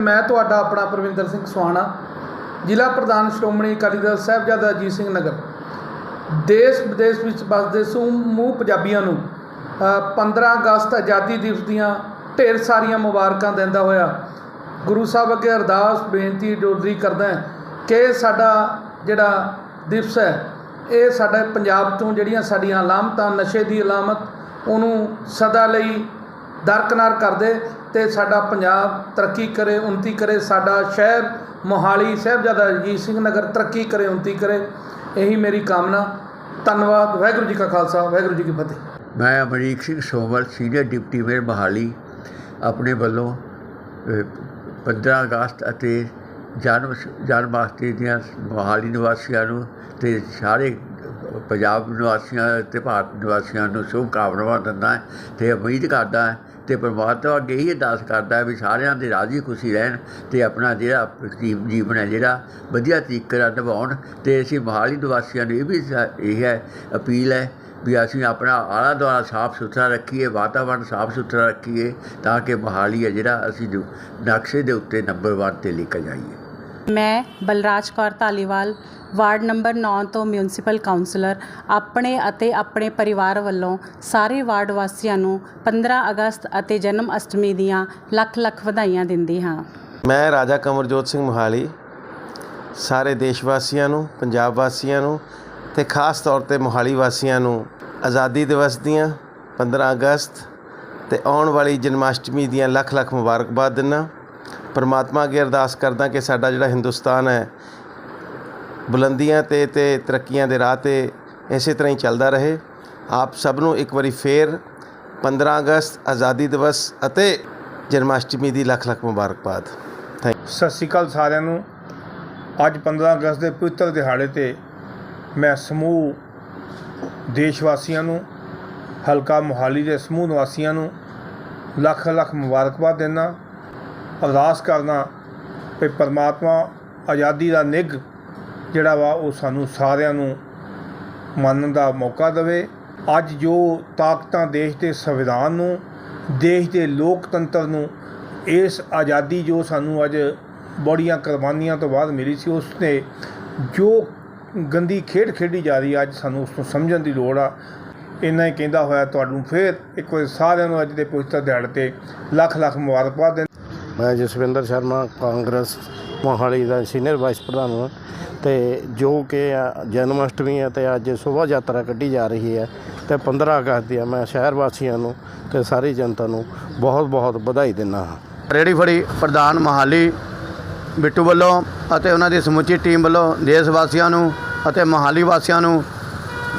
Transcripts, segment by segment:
ਮੈਂ ਤੁਹਾਡਾ ਆਪਣਾ ਪ੍ਰਵਿੰਦਰ ਸਿੰਘ ਸੁਹਾਣਾ ਜ਼ਿਲ੍ਹਾ ਪ੍ਰਧਾਨ ਸ਼੍ਰੋਮਣੀ ਅਕਾਲੀ ਦਲ ਸਾਹਿਬਜ਼ਾਦਾ ਅਜੀਤ ਸਿੰਘ ਨਗਰ। ਦੇਸ਼ ਵਿਦੇਸ਼ ਵਿੱਚ ਵੱਸਦੇ ਸਮੂਹ ਪੰਜਾਬੀਆਂ ਨੂੰ ਅ, 15 ਅਗਸਤ ਆਜ਼ਾਦੀ ਦਿਵਸ ਦੀਆਂ ਢੇਰ ਸਾਰੀਆਂ ਮੁਬਾਰਕਾਂ ਦਿੰਦਾ ਹੋਇਆ ਗੁਰੂ ਸਾਹਿਬ ਅੱਗੇ ਅਰਦਾਸ ਬੇਨਤੀ ਡੋਦਰੀ ਕਰਦਾ ਕਿ ਸਾਡਾ ਜਿਹੜਾ ਦਿਵਸ ਹੈ ਇਹ ਸਾਡੇ ਪੰਜਾਬ ਤੋਂ ਜਿਹੜੀਆਂ ਸਾਡੀਆਂ ਅਲਾਮਤਾਂ ਨਸ਼ੇ ਦੀ ਅਲਾਮਤ ਉਹਨੂੰ ਸਦਾ ਲਈ ਦਰਕਨਾਰ ਕਰਦੇ ਤੇ ਸਾਡਾ ਪੰਜਾਬ ਤਰੱਕੀ ਕਰੇ ਉન્નਤੀ ਕਰੇ, ਸਾਡਾ ਸ਼ਹਿਰ ਮੋਹਾਲੀ ਸਾਹਿਬਜ਼ਾਦਾ ਅਜੀਤ ਸਿੰਘ ਨਗਰ ਤਰੱਕੀ ਕਰੇ ਉન્નਤੀ ਕਰੇ, ਇਹੀ ਮੇਰੀ ਕਾਮਨਾ। ਧੰਨਵਾਦ, ਵਾਹਿਗੁਰੂ ਜੀ ਕਾ ਖਾਲਸਾ, ਵਾਹਿਗੁਰੂ ਜੀ ਕੀ ਫਤਿਹ। ਮੈਂ Amrik Singh Sowar senior deputy mayor Mohali, ਆਪਣੇ ਵੱਲੋਂ 15 ਅਗਸਤ ਅਤੇ ਜਨਮ ਜਨਮ ਜਨਮਾਸ਼ਟਮੀ ਦੀਆਂ ਮੋਹਾਲੀ ਨਿਵਾਸੀਆਂ ਨੂੰ ਤੇ ਸਾਰੇ ਪੰਜਾਬ ਨਿਵਾਸੀਆਂ ਤੇ ਭਾਰਤ ਨਿਵਾਸੀਆਂ ਨੂੰ ਸ਼ੁਭ ਕਾਮਨਾਵਾਂ ਦਿੰਦਾ ਤੇ ਉਮੀਦ ਕਰਦਾ ਤੇ ਪਰਮਾਤਮਾ ਅੱਗੇ ਇਹ ਅਰਦਾਸ ਕਰਦਾ ਵੀ ਸਾਰਿਆਂ ਦੇ ਰਾਜੀ ਖੁਸ਼ੀ ਰਹਿਣ ਤੇ ਆਪਣਾ ਜਿਹੜਾ ਜੀਵ- ਜੀਵਨ ਹੈ, ਜਿਹੜਾ ਵਧੀਆ ਤਰੀਕੇ ਨਾਲ ਨਿਭਾਉਣ ਤੇ ਅਸੀਂ ਮੋਹਾਲੀ ਨਿਵਾਸੀਆਂ ਨੂੰ ਇਹ ਵੀ ਇਹ ਹੈ, ਅਪੀਲ ਹੈ ਵੀ ਅਸੀਂ ਆਪਣਾ ਆਲਾ ਦੁਆਲਾ ਸਾਫ਼ ਸੁਥਰਾ ਰੱਖੀਏ ਵਾਤਾਵਰਣ ਸਾਫ਼ ਸੁਥਰਾ ਰੱਖੀਏ ਤਾਂ ਕਿ ਮੋਹਾਲੀ ਹੈ ਜਿਹੜਾ ਅਸੀਂ ਨਕਸ਼ੇ ਦੇ ਉੱਤੇ ਨੰਬਰ 1 ਤੇ ਲੈ ਕੇ ਜਾਈਏ। ਮੈਂ ਬਲਰਾਜ ਕੌਰ ਧਾਲੀਵਾਲ, ਵਾਰਡ ਨੰਬਰ 9 ਤੋਂ ਮਿਊਨਿਸਪਲ ਕਾਉਂਸਲਰ ਆਪਣੇ ਅਤੇ ਆਪਣੇ ਪਰਿਵਾਰ ਵੱਲੋਂ ਸਾਰੇ ਵਾਰਡ ਵਾਸੀਆਂ ਨੂੰ 15 ਅਗਸਤ ਅਤੇ ਜਨਮ ਅਸ਼ਟਮੀ ਦੀਆਂ ਲੱਖ ਲੱਖ ਵਧਾਈਆਂ ਦਿੰਦੀ ਹਾਂ। ਮੈਂ ਰਾਜਾ ਕਮਰਜੋਤ ਸਿੰਘ ਮੋਹਾਲੀ, ਸਾਰੇ ਦੇਸ਼ ਵਾਸੀਆਂ ਨੂੰ, ਪੰਜਾਬ ਵਾਸੀਆਂ ਨੂੰ ਤੇ ਖਾਸ ਤੌਰ ਤੇ ਮੋਹਾਲੀ ਵਾਸੀਆਂ ਨੂੰ ਆਜ਼ਾਦੀ ਦਿਵਸ ਦੀਆਂ 15 ਅਗਸਤ ਤੇ ਆਉਣ ਵਾਲੀ ਜਨਮਾਸ਼ਟਮੀ ਦੀਆਂ ਲੱਖ ਲੱਖ ਮੁਬਾਰਕਬਾਦ ਦਿੰਦਾ ਪਰਮਾਤਮਾ ਅੱਗੇ ਅਰਦਾਸ ਕਰਦਾ ਕਿ ਸਾਡਾ ਜਿਹੜਾ ਹਿੰਦੁਸਤਾਨ ਹੈ, ਬੁਲੰਦੀਆਂ ਤੇ ਤੇ ਤਰੱਕੀਆਂ ਦੇ ਰਾਹ ਤੇ ਇਸੇ ਤਰ੍ਹਾਂ ਹੀ ਚੱਲਦਾ ਰਹੇ। ਆਪ ਸਭ ਨੂੰ ਇੱਕ ਵਾਰੀ ਫੇਰ 15 ਅਗਸਤ ਆਜ਼ਾਦੀ ਦਿਵਸ ਅਤੇ ਜਨਮਾਸ਼ਟਮੀ ਦੀ ਲੱਖ ਲੱਖ ਮੁਬਾਰਕਬਾਦ। ਥੈਂਕ ਸਤਿ ਸ਼੍ਰੀ ਅਕਾਲ ਸਾਰਿਆਂ ਨੂੰ। ਅੱਜ 15 ਅਗਸਤ ਦੇ ਪਵਿੱਤਰ ਦਿਹਾੜੇ ਤੇ ਮੈਂ ਸਮੂਹ ਦੇਸ਼ ਵਾਸੀਆਂ ਨੂੰ, ਹਲਕਾ ਮੋਹਾਲੀ ਦੇ ਸਮੂਹ ਨਿਵਾਸੀਆਂ ਨੂੰ ਲੱਖ ਲੱਖ ਮੁਬਾਰਕਬਾਦ ਦਿੰਦਾ। ਅਰਦਾਸ ਕਰਦਾ ਕਿ ਪਰਮਾਤਮਾ ਆਜ਼ਾਦੀ ਦਾ ਨਿੱਘ ਜਿਹੜਾ ਵਾ ਉਹ ਸਾਨੂੰ ਸਾਰਿਆਂ ਨੂੰ ਮੰਨਣ ਦਾ ਮੌਕਾ ਦੇਵੇ। ਅੱਜ ਜੋ ਤਾਕਤਾਂ ਦੇਸ਼ ਦੇ ਸੰਵਿਧਾਨ ਨੂੰ, ਦੇਸ਼ ਦੇ ਲੋਕਤੰਤਰ ਨੂੰ, ਇਸ ਆਜ਼ਾਦੀ ਜੋ ਸਾਨੂੰ ਅੱਜ ਬੜੀਆਂ ਕੁਰਬਾਨੀਆਂ ਤੋਂ ਬਾਅਦ ਮਿਲੀ ਸੀ ਉਸ ਨੇ ਜੋ ਗੰਦੀ ਖੇਡ ਖੇਡੀ ਜਾ ਰਹੀ ਹੈ ਅੱਜ ਸਾਨੂੰ ਉਸ ਨੂੰ ਸਮਝਣ ਦੀ ਲੋੜ ਆ। ਇੰਨਾ ਹੀ ਕਹਿੰਦਾ ਹੋਇਆ, ਤੁਹਾਨੂੰ ਫਿਰ ਇੱਕ ਵਾਰ ਸਾਰਿਆਂ ਨੂੰ ਅੱਜ ਦੇ ਪਵਿੱਤਰ ਦਿਹਾੜੇ ਤੇ ਲੱਖ ਲੱਖ ਮੁਬਾਰਕਬਾਦ ਦਿੰਦਾ ਮੈਂ ਜਸਵਿੰਦਰ ਸ਼ਰਮਾ, ਕਾਂਗਰਸ ਮੋਹਾਲੀ ਦਾ ਸੀਨੀਅਰ ਵਾਈਸ ਪ੍ਰਧਾਨ ਹਾਂ ਤੇ ਜੋ ਕਿ ਆ ਜਨਮ ਅਸ਼ਟਮੀ ਹੈ ਤੇ ਅੱਜ ਸ਼ੋਭਾ ਯਾਤਰਾ ਕੱਢੀ ਜਾ ਰਹੀ ਹੈ ਤੇ 15 ਅਗਸਤ ਦੀ ਮੈਂ ਸ਼ਹਿਰ ਵਾਸੀਆਂ ਨੂੰ ਤੇ ਸਾਰੀ ਜਨਤਾ ਨੂੰ ਬਹੁਤ ਬਹੁਤ ਵਧਾਈ ਦਿੰਦਾ ਹਾਂ। ਰੇੜੀ ਫੜੀ ਪ੍ਰਧਾਨ ਮੋਹਾਲੀ ਬਿੱਟੂ ਵੱਲੋਂ ਅਤੇ ਉਹਨਾਂ ਦੀ ਸਮੁੱਚੀ ਟੀਮ ਵੱਲੋਂ ਦੇਸ਼ ਵਾਸੀਆਂ ਨੂੰ ਅਤੇ ਮੋਹਾਲੀ ਵਾਸੀਆਂ ਨੂੰ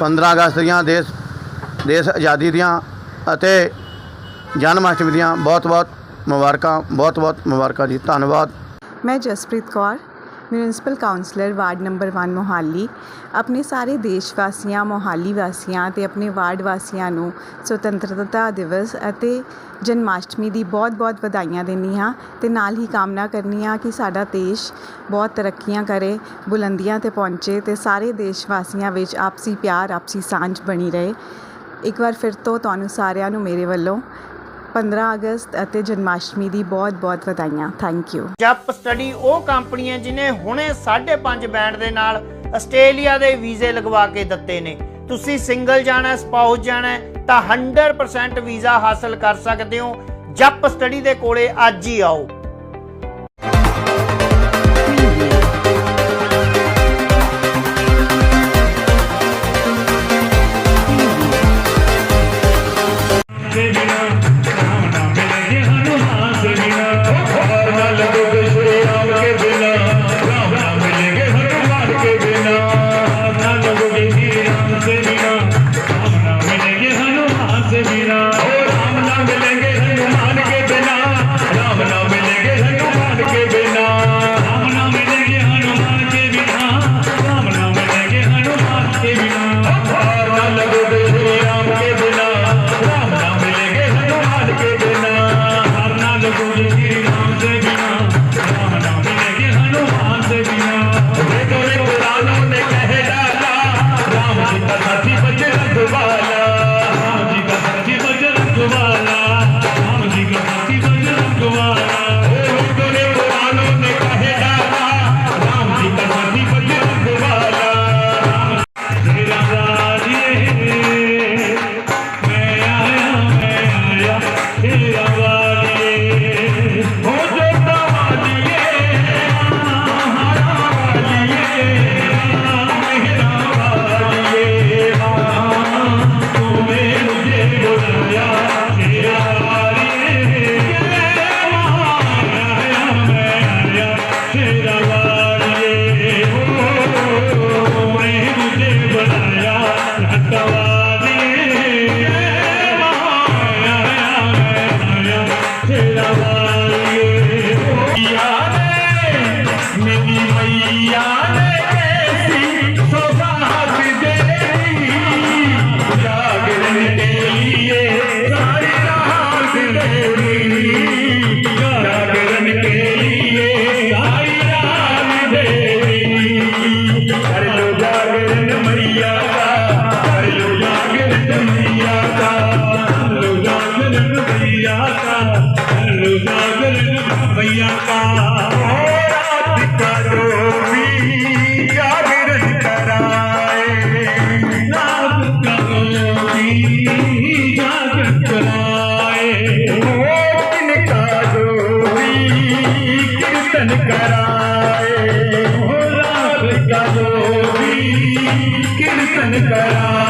15 ਅਗਸਤ ਦੀਆਂ ਦੇਸ਼ ਦੇਸ਼ ਆਜ਼ਾਦੀ ਦੀਆਂ ਅਤੇ ਜਨਮ ਅਸ਼ਟਮੀ ਦੀਆਂ ਬਹੁਤ ਬਹੁਤ ਮੁਬਾਰਕਾਂ, ਬਹੁਤ ਬਹੁਤ ਮੁਬਾਰਕਾਂ ਜੀ, ਧੰਨਵਾਦ। ਮੈਂ Jaspreet Kaur, municipal councillor ward number 1 Mohali. ਆਪਣੇ ਸਾਰੇ ਦੇਸ਼ ਵਾਸੀਆਂ ਮੋਹਾਲੀ ਵਾਸੀਆਂ ਤੇ ਆਪਣੇ ਵਾਰਡ ਵਾਸੀਆਂ ਨੂੰ ਸੁਤੰਤਰਤਾ ਦਿਵਸ ਅਤੇ ਜਨਮਾਸ਼ਟਮੀ ਦੀ ਬਹੁਤ-ਬਹੁਤ ਵਧਾਈਆਂ ਦਿੰਦੀ ਹਾਂ ਤੇ ਨਾਲ ਹੀ ਕਾਮਨਾ ਕਰਨੀ ਆ ਕਿ ਸਾਡਾ ਦੇਸ਼ ਬਹੁਤ ਤਰੱਕੀਆਂ ਕਰੇ, ਬੁਲੰਦੀਆਂ ਤੇ ਪਹੁੰਚੇ ਤੇ ਸਾਰੇ ਦੇਸ਼ ਵਾਸੀਆਂ ਵਿੱਚ ਆਪਸੀ ਪਿਆਰ, ਆਪਸੀ ਸਾਂਝ ਬਣੀ ਰਹੇ। ਇੱਕ ਵਾਰ ਫਿਰ ਤੋਂ ਤੁਹਾਨੂੰ ਸਾਰਿਆਂ ਨੂੰ ਮੇਰੇ ਵੱਲੋਂ 15 ਅਗਸਤ ਅਤੇ ਜਨਮਾਸ਼ਟਮੀ ਦੀ ਬਹੁਤ-ਬਹੁਤ ਵਧਾਈਆਂ। ਥੈਂਕ ਯੂ ਜਪ ਸਟੱਡੀ ਉਹ ਕੰਪਨੀ ਹੈ ਜਿਨੇ ਹੁਣੇ 5.5 ਬੈਂਡ ਦੇ ਨਾਲ ਆਸਟ੍ਰੇਲੀਆ ਦੇ ਵੀਜ਼ੇ ਲਗਵਾ ਕੇ ਦਿੱਤੇ ਨੇ। ਤੁਸੀਂ ਸਿੰਗਲ ਜਾਣਾ ਸਪਾਊਸ ਜਾਣਾ ਤਾਂ 100% ਵੀਜ਼ਾ ਹਾਸਲ ਕਰ ਸਕਦੇ ਹੋ। ਜਪ ਸਟੱਡੀ ਦੇ ਕੋਲੇ ਅੱਜ ਹੀ ਆਓ। liberar.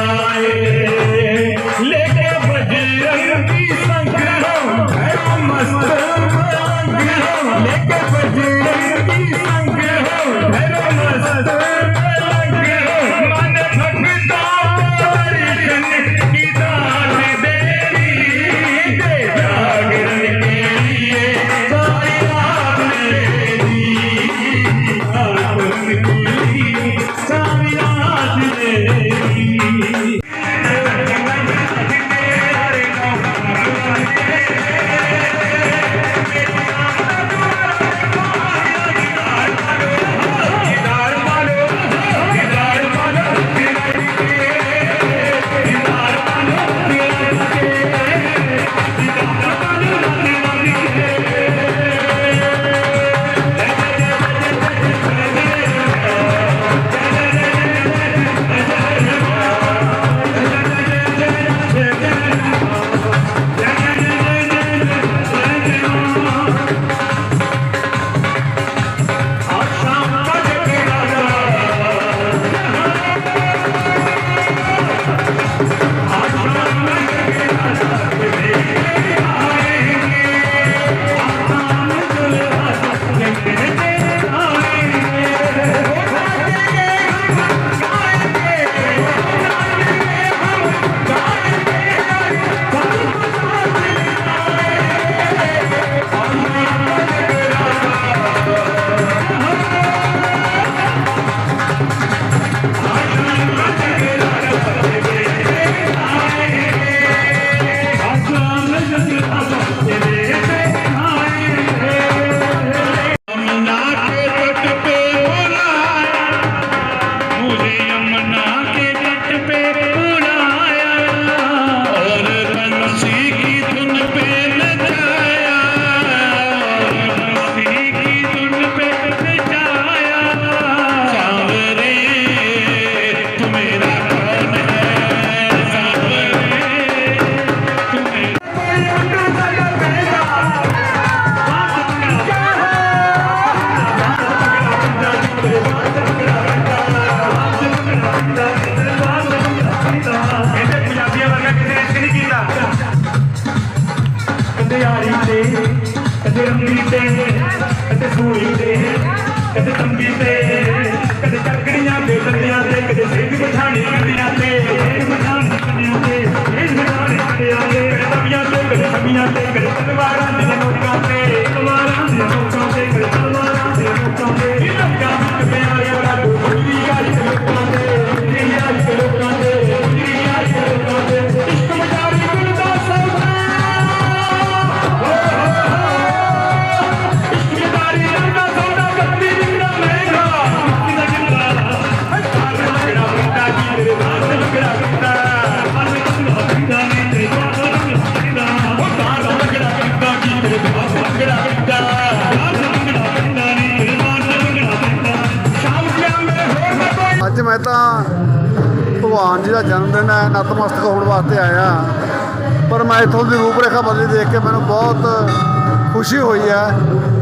ਆਇਆ ਪਰ ਮੈਂ ਇੱਥੋਂ ਦੀ ਰੂਪਰੇਖਾ ਬਦਲੀ ਦੇਖ ਕੇ ਮੈਨੂੰ ਬਹੁਤ ਖੁਸ਼ੀ ਹੋਈ ਹੈ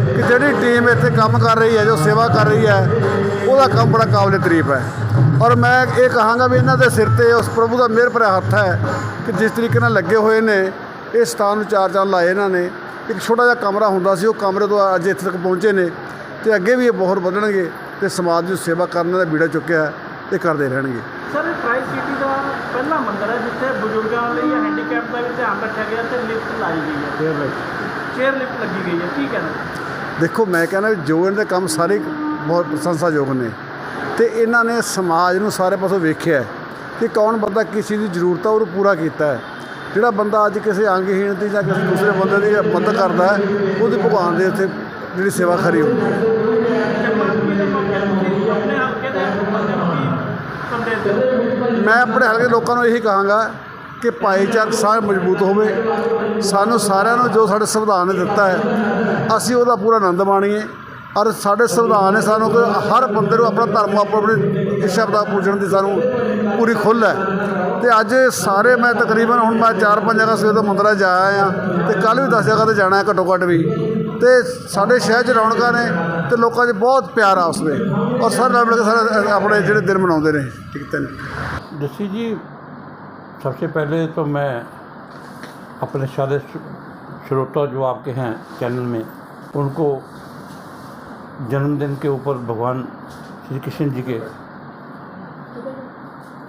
ਕਿ ਜਿਹੜੀ ਟੀਮ ਇੱਥੇ ਕੰਮ ਕਰ ਰਹੀ ਹੈ, ਜੋ ਸੇਵਾ ਕਰ ਰਹੀ ਹੈ, ਉਹਦਾ ਕੰਮ ਬੜਾ ਕਾਬਲੇ ਤਾਰੀਫ ਹੈ। ਔਰ ਮੈਂ ਇਹ ਕਹਾਂਗਾ ਵੀ ਇਹਨਾਂ ਦੇ ਸਿਰ ਤੇ ਉਸ ਪ੍ਰਭੂ ਦਾ ਮਿਹਰ ਭਰਿਆ ਹੱਥ ਹੈ ਕਿ ਜਿਸ ਤਰੀਕੇ ਨਾਲ ਲੱਗੇ ਹੋਏ ਨੇ ਇਸ ਸਥਾਨ ਨੂੰ ਚਾਰ ਚਾਰ ਲਾਏ ਇਹਨਾਂ ਨੇ। ਇੱਕ ਛੋਟਾ ਜਿਹਾ ਕਮਰਾ ਹੁੰਦਾ ਸੀ, ਉਹ ਕਮਰੇ ਤੋਂ ਅੱਜ ਇੱਥੇ ਤੱਕ ਪਹੁੰਚੇ ਨੇ ਤੇ ਅੱਗੇ ਵੀ ਇਹ ਬਹੁਤ ਵਧਣਗੇ ਤੇ ਸਮਾਜ ਦੀ ਸੇਵਾ ਕਰਨ ਦਾ ਬੀੜਾ ਚੁੱਕਿਆ, ਇਹ ਕਰਦੇ ਰਹਿਣਗੇ। ਸਰ ਇਹ ਸਿਟੀ ਦਾ ਪਹਿਲਾ ਮੰਦਿਰ ਹੈ ਜਿੱਥੇ ਬਜ਼ੁਰਗਾਂ ਲਈ ਜਾਂ ਹੈਂਡੀਕੈਪ ਦਾ ਵੀ ਧਿਆਨ ਰੱਖਿਆ ਗਿਆ ਤੇ ਲਿਫਟ ਲਾਈ ਗਈ ਹੈ। ਚੇਅਰ ਲਿਫਟ ਚੇਅਰ ਲਿਫਟ ਲੱਗੀ ਗਈ ਹੈ। ਕੀ ਕਹਿਣਾ? ਦੇਖੋ ਮੈਂ ਕਹਿੰਦਾ ਜੋ ਇਹਨਾਂ ਦੇ ਕੰਮ ਸਾਰੇ ਬਹੁਤ ਪ੍ਰਸ਼ੰਸਾਯੋਗ ਨੇ ਤੇ ਇਹਨਾਂ ਨੇ ਸਮਾਜ ਨੂੰ ਸਾਰੇ ਪਾਸੋਂ ਵੇਖਿਆ ਕਿ ਕੌਣ ਬੰਦਾ ਕਿਸ ਚੀਜ਼ ਦੀ ਜ਼ਰੂਰਤ ਹੈ ਉਹਨੂੰ ਪੂਰਾ ਕੀਤਾ ਹੈ। ਜਿਹੜਾ ਬੰਦਾ ਅੱਜ ਕਿਸੇ ਅੰਗਹੀਣ ਦੀ ਜਾਂ ਕਿਸੇ ਦੂਸਰੇ ਬੰਦੇ ਦੀ ਮਦਦ ਕਰਦਾ ਹੈ ਉਹਦੀ ਭਗਵਾਨ ਦੇ ਉੱਤੇ ਜਿਹੜੀ ਸੇਵਾ ਖਰੀ ਹੁੰਦੀ ਹੈ। ਮੈਂ ਆਪਣੇ ਹਲਕੇ ਲੋਕਾਂ ਨੂੰ ਇਹੀ ਕਹਾਂਗਾ ਕਿ ਭਾਈਚਾਰਕ ਸਾਂਝ ਮਜ਼ਬੂਤ ਹੋਵੇ। ਸਾਨੂੰ ਸਾਰਿਆਂ ਨੂੰ ਜੋ ਸਾਡੇ ਸੰਵਿਧਾਨ ਨੇ ਦਿੱਤਾ ਹੈ, ਅਸੀਂ ਉਹਦਾ ਪੂਰਾ ਆਨੰਦ ਮਾਣੀਏ। ਔਰ ਸਾਡੇ ਸੰਵਿਧਾਨ ਨੇ ਸਾਨੂੰ ਕਿ ਹਰ ਬੰਦੇ ਨੂੰ ਆਪਣਾ ਧਰਮ ਆਪੋ ਆਪਣੀ ਇੱਛਾ ਦਾ ਪੂਜਣ ਦੀ ਸਾਨੂੰ ਪੂਰੀ ਖੁੱਲ੍ਹ ਹੈ। ਤੇ ਅੱਜ ਸਾਰੇ ਮੈਂ ਤਕਰੀਬਨ ਹੁਣ ਮੈਂ ਚਾਰ ਪੰਜ ਜਗ੍ਹਾ ਸਵੇਰ ਤੋਂ ਮੰਦਰਾਂ ਜਾ ਆਇਆ ਤੇ ਕੱਲ ਵੀ 10 ਜਗ੍ਹਾ ਤੇ ਜਾਣਾ ਘੱਟੋ ਘੱਟ ਵੀ। ਤੇ ਸਾਡੇ ਸ਼ਹਿਰ 'ਚ ਰੌਣਕਾਂ ਨੇ ਤੇ ਲੋਕਾਂ 'ਚ ਬਹੁਤ ਪਿਆਰ ਆ ਉਸ ਵਿੱਚ ਔਰ ਸਾਰੇ ਨਾਲ ਮਿਲ ਕੇ ਸਾਰੇ ਆਪਣੇ ਜਿਹੜੇ ਦਿਨ ਮਨਾਉਂਦੇ ਨੇ। ਠੀਕ ਤੇ जैसी जी, सबसे पहले तो मैं अपने सारे श्रोता जो आपके हैं चैनल में, उनको जन्मदिन के ऊपर भगवान श्री कृष्ण जी के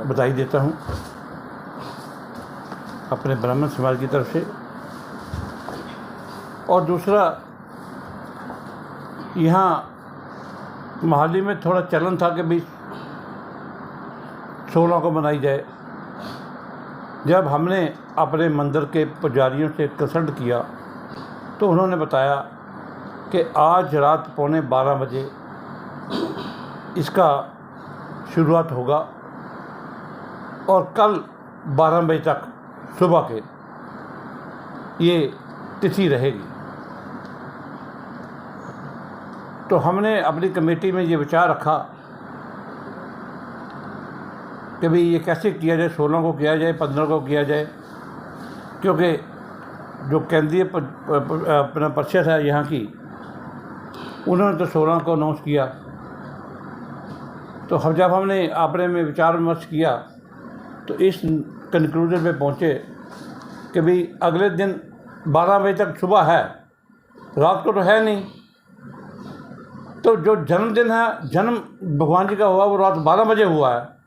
बधाई देता हूँ। अपने ब्राह्मण समाज की तरफ़ से। और दूसरा, यहाँ मोहाली में थोड़ा चलन था कि भाई सोलह को मनाई जाए। जब हमने अपने मंदिर के पुजारियों से कंसल्ट किया तो उन्होंने बताया कि आज रात पौने बारह बजे इसका शुरुआत होगा और कल बारह बजे तक सुबह के ये तिथि रहेगी। तो हमने अपनी कमेटी में ये विचार रखा कि भाई ये कैसे किया जाए, सोलह को किया जाए, पंद्रह को किया जाए? क्योंकि जो केंद्रीय अपना परिषद है यहाँ की, उन्होंने तो सोलह को अनाउंस किया। तो हम जब हमने आपने में विचार विमर्श किया तो इस कंक्लूजन पे पहुँचे कि भाई अगले दिन बारह बजे तक सुबह है, रात को तो है नहीं। तो जो जन्मदिन है, जन्म भगवान जी का हुआ, वो रात बारह बजे हुआ है।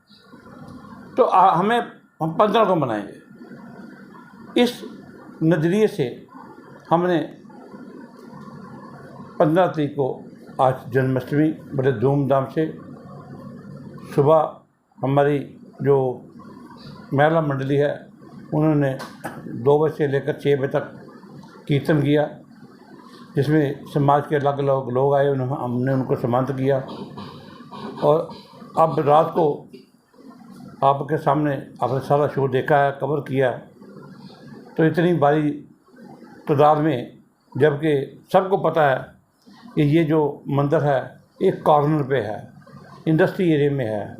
तो हमें हम पंद्रह को मनाएँगे इस नज़रिए से हमने पंद्रह तारीख को आज जन्माष्टमी, बड़े धूमधाम से सुबह हमारी जो महिला मंडली है, उन्होंने दो बजे से लेकर छः बजे तक कीर्तन किया, जिसमें समाज के अलग अलग लोग आए उन्होंने हमने उनको सम्मानित किया। और अब रात को आपके सामने आपने सारा शो देखा है कवर किया तो इतनी भारी तादाद में, जबकि सबको पता है कि ये जो मंदिर है एक कॉर्नर पे है इंडस्ट्री एरिया में है।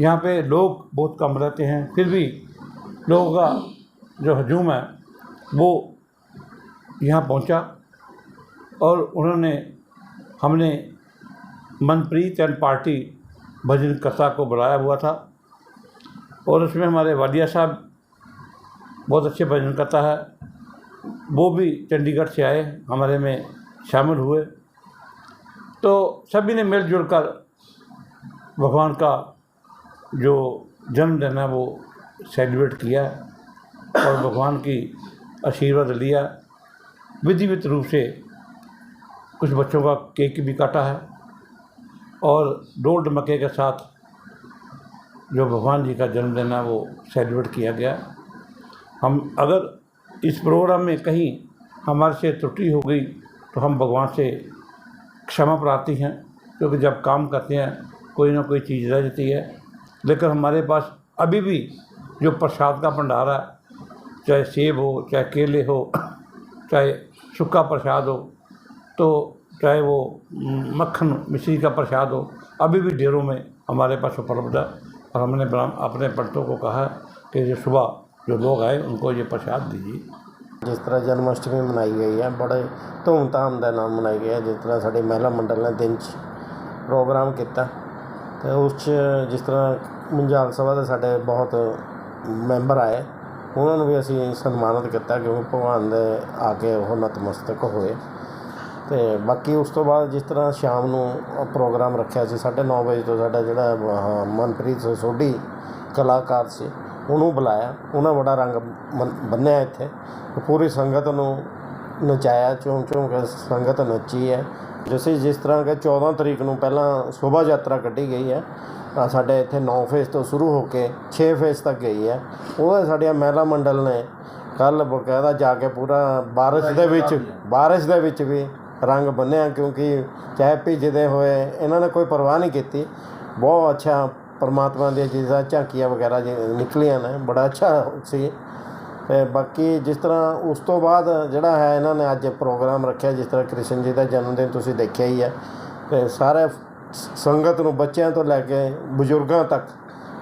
यहाँ पे लोग बहुत कम रहते हैं, फिर भी लोगों का जो हजूम है, वो यहाँ पहुँचा और उन्होंने हमने मनप्रीत एंड पार्टी भजन कथा को बुलाया हुआ था। और उसमें हमारे वालिया साहब बहुत अच्छे भजन करता है। वो भी चंडीगढ़ से आए, हमारे में शामिल हुए। तो सभी ने मिलजुल कर भगवान का जो जन्मदिन है वो सेलिब्रेट किया और भगवान की आशीर्वाद लिया। विधिवत रूप से कुछ बच्चों का केक भी काटा है और डोल डमके के साथ जो भगवान जी का जन्मदिन है, वो सेलिब्रेट किया गया। हम अगर इस प्रोग्राम में कहीं हमारे से त्रुटि हो गई तो हम भगवान से क्षमा प्रार्थी हैं, क्योंकि जब काम करते हैं, कोई ना कोई चीज़ रह जाती है। लेकिन हमारे पास अभी भी जो प्रसाद का भंडार चाहे सेब हो, चाहे केले हो, चाहे सूखा प्रसाद हो तो चाहे वो मक्खन, मिश्री का प्रसाद हो, अभी भी डेरों में हमारे पास उपलब्ध है। और हमने ब्राह्म- अपने पंडितों को कहा कि जो सुबह जो लोग आए उनको ये प्रसाद दीजिए ਜਿਸ ਤਰ੍ਹਾਂ ਜਨਮ ਅਸ਼ਟਮੀ ਮਨਾਈ ਗਈ ਹੈ ਬੜੇ ਧੂਮਧਾਮ ਦੇ ਨਾਲ ਮਨਾਈ ਗਈ ਹੈ ਜਿਸ ਤਰ੍ਹਾਂ ਸਾਡੀ ਮਹਿਲਾ ਮੰਡਲ ਨੇ ਦਿਨ 'ਚ ਪ੍ਰੋਗਰਾਮ ਕੀਤਾ ਤੇ ਉਸ 'ਚ ਜਿਸ ਤਰ੍ਹਾਂ ਮੁੰਜਾਲ ਸਭਾ ਦੇ ਸਾਡੇ ਬਹੁਤ ਮੈਂਬਰ ਆਏ ਉਹਨਾਂ ਨੂੰ ਵੀ ਅਸੀਂ ਸਨਮਾਨਿਤ ਕੀਤਾ ਕਿਉਂਕਿ ਭਗਵਾਨ ਦੇ ਆ ਕੇ ਉਹ ਨਤਮਸਤਕ ਹੋਏ ਅਤੇ ਬਾਕੀ ਉਸ ਤੋਂ ਬਾਅਦ ਜਿਸ ਤਰ੍ਹਾਂ ਸ਼ਾਮ ਨੂੰ ਪ੍ਰੋਗਰਾਮ ਰੱਖਿਆ ਸੀ 9:30 ਵਜੇ ਤੋਂ ਸਾਡਾ ਜਿਹੜਾ ਆਹ ਮਨਪ੍ਰੀਤ ਸੋਢੀ ਕਲਾਕਾਰ ਸੀ, ਉਹਨੂੰ ਬੁਲਾਇਆ। ਉਹਨਾਂ ਬੜਾ ਰੰਗ ਬੰ- ਬੰਨਿਆ ਇੱਥੇ। ਪੂਰੀ ਸੰਗਤ ਨੂੰ ਨਚਾਇਆ ਚੋਂ ਚੋਂ ਕੇ ਸੰਗਤ ਨੱਚੀ ਹੈ। ਜਿਸੇ ਜਿਸ ਤਰ੍ਹਾਂ ਕਿ 14 ਤਰੀਕ ਨੂੰ ਪਹਿਲਾਂ ਸ਼ੋਭਾ ਯਾਤਰਾ ਕੱਢੀ ਗਈ ਹੈ, ਤਾਂ ਸਾਡੇ ਇੱਥੇ 9 ਫੇਸ ਤੋਂ ਸ਼ੁਰੂ ਹੋ ਕੇ 6 ਫੇਸ ਤੱਕ ਗਈ ਹੈ। ਉਹ ਸਾਡੀਆਂ ਮਹਿਲਾ ਮੰਡਲ ਨੇ ਕੱਲ ਬਕਾਇਦਾ ਜਾ ਕੇ ਪੂਰਾ ਬਾਰਿਸ਼ ਦੇ ਵਿੱਚ, ਬਾਰਿਸ਼ ਦੇ ਵਿੱਚ ਵੀ ਰੰਗ ਬੰਨਿਆ ਕਿਉਂਕਿ ਚਾਹੇ ਭਿੱਜਦੇ ਹੋਏ ਇਹਨਾਂ ਨੇ ਕੋਈ ਪਰਵਾਹ ਨਹੀਂ ਕੀਤੀ। ਬਹੁਤ ਅੱਛਾ ਪਰਮਾਤਮਾ ਦੀਆਂ ਚੀਜ਼ਾਂ, ਝਾਕੀਆਂ ਵਗੈਰਾ ਜਿ- ਨਿਕਲੀਆਂ ਨੇ, ਬੜਾ ਅੱਛਾ ਸੀ। ਤੇ ਬਾਕੀ ਜਿਸ ਤਰ੍ਹਾਂ ਉਸ ਤੋਂ ਬਾਅਦ ਜਿਹੜਾ ਹੈ, ਇਹਨਾਂ ਨੇ ਅੱਜ ਪ੍ਰੋਗਰਾਮ ਰੱਖਿਆ, ਜਿਸ ਤਰ੍ਹਾਂ ਕ੍ਰਿਸ਼ਨ ਜੀ ਦਾ ਜਨਮ ਦਿਨ ਤੁਸੀਂ ਦੇਖਿਆ ਹੀ ਹੈ। ਤੇ ਸਾਰੇ ਸੰਗਤ ਨੂੰ ਬੱਚਿਆਂ ਤੋਂ ਲੈ ਕੇ ਬਜ਼ੁਰਗਾਂ ਤੱਕ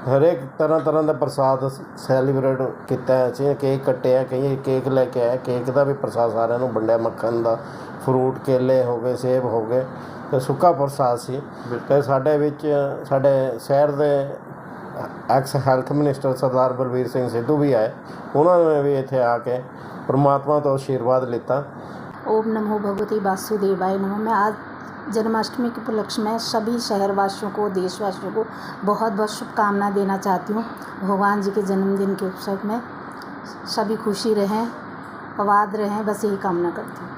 ਹਰੇਕ ਤਰ੍ਹਾਂ ਤਰ੍ਹਾਂ ਦਾ ਪ੍ਰਸਾਦ ਸੈਲੀਬ੍ਰੇਟ ਕੀਤਾ ਅਸੀਂ ਕੇਕ ਕੱਟਿਆ, ਕਈ ਕੇਕ ਲੈ ਕੇ ਆਇਆ, ਕੇਕ ਦਾ ਵੀ ਪ੍ਰਸਾਦ ਸਾਰਿਆਂ ਨੂੰ ਵੰਡਿਆ ਮੱਖਣ ਦਾ। ਫਰੂਟ ਕੇਲੇ ਹੋ ਗਏ ਸੇਬ ਹੋ ਗਏ ਤੇ ਸੁੱਕਾ ਪ੍ਰਸਾਦ ਸੀ ਤੇ ਸਾਡੇ ਵਿੱਚ ਸਾਡੇ ਸ਼ਹਿਰ ਦੇ ex health minister Sardar Balbir Singh Sidhu ਵੀ ਆਏ ਉਹਨਾਂ ਨੇ ਵੀ ਇੱਥੇ ਆ ਕੇ ਪ੍ਰਮਾਤਮਾ ਤੋਂ ਆਸ਼ੀਰਵਾਦ ਲਿੱਤਾ ओम नमो भगवती वासुदेवाय नमः मैं आज जन्माष्टमी के उपलक्ष्य में सभी शहरवासियों को देशवासियों को बहुत बहुत शुभकामना देना चाहती हूँ भगवान जी के जन्मदिन के उत्सव में सभी खुशी रहें आबाद रहें बस यही कामना करती हूँ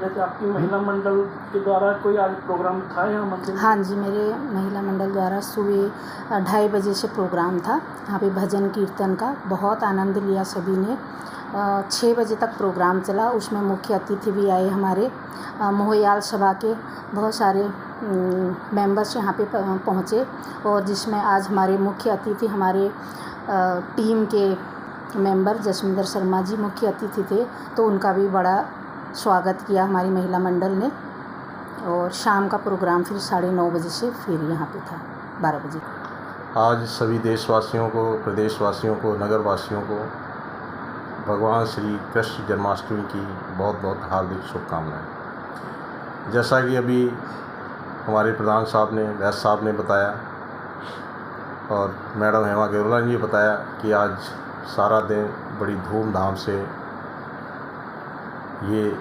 जैसे आपकी महिला मंडल के द्वारा कोई आज प्रोग्राम था यहाँ मंदिर? हाँ जी, मेरे महिला मंडल द्वारा सुबह ढाई बजे से प्रोग्राम था। यहाँ पे भजन, कीर्तन का बहुत आनंद लिया सभी ने। छः बजे तक प्रोग्राम चला। उसमें मुख्य अतिथि भी आए हमारे। मोहयाल सभा के बहुत सारे मेंबर्स यहाँ पे पहुँचे और जिसमें आज हमारे मुख्य अतिथि हमारे टीम के मेंबर जसविंदर शर्मा जी मुख्य अतिथि थे तो उनका भी बड़ा स्वागत किया हमारी महिला मंडल ने और शाम का प्रोग्राम फिर साढ़े नौ बजे से फिर यहाँ पे था, बारह बजे। आज सभी देशवासियों को, प्रदेशवासियों को, नगरवासियों को भगवान श्री कृष्ण जन्माष्टमी की बहुत बहुत हार्दिक शुभकामनाएँ। जैसा कि अभी हमारे प्रधान साहब ने वैस साहब ने बताया और मैडम हेमा गेरोला ने बताया कि आज सारा दिन बड़ी धूमधाम से ये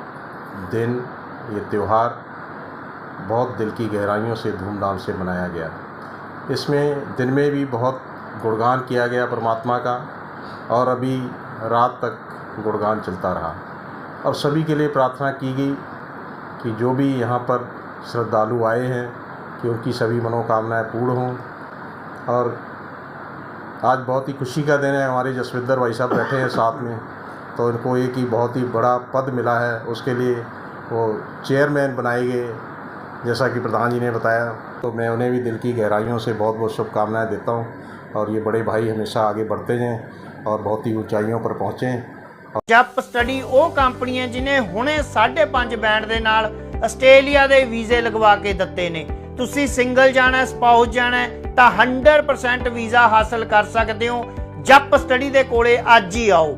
दिन, ये त्यौहार बहुत दिल की गहराइयों से, धूमधाम से मनाया गया। इसमें दिन में भी बहुत गुणगान किया गया परमात्मा का और अभी रात तक गुणगान चलता रहा। और सभी के लिए प्रार्थना की गई कि जो भी यहाँ पर श्रद्धालु आए हैं, कि उनकी सभी मनोकामनाएँ पूर्ण हों। और आज बहुत ही खुशी का दिन है। हमारे जसविंदर भाई साहब बैठे हैं साथ में। तो इनको एक ही बहुत ही बड़ा पद मिला है उसके लिए वो चेयरमैन बनाए गए जैसा कि प्रधान जी ने बताया तो मैं उन्हें भी दिल की गहराइयों से बहुत बहुत शुभकामनाएं देता हूँ और ये बड़े भाई हमेशा आगे बढ़ते जाएं और बहुत ही ऊंचाइयों पर पहुँचें ਜਪ ਸਟੱਡੀ ਉਹ ਕੰਪਨੀ ਹੈ ਜਿਨੇ ਹੁਣੇ 5.5 ਬੈਂਡ ਦੇ ਨਾਲ ਆਸਟ੍ਰੇਲੀਆ ਦੇ ਵੀਜ਼ੇ ਲਗਵਾ ਕੇ ਦਿੱਤੇ ਨੇ ਤੁਸੀਂ ਸਿੰਗਲ ਜਾਣਾ ਸਪਾਊਸ ਜਾਣਾ ਹੈ ਤਾਂ 100% ਵੀਜ਼ਾ ਹਾਸਲ ਕਰ ਸਕਦੇ ਹੋ ਜਪ ਸਟੱਡੀ ਦੇ ਕੋਲੇ ਅੱਜ ਹੀ ਆਓ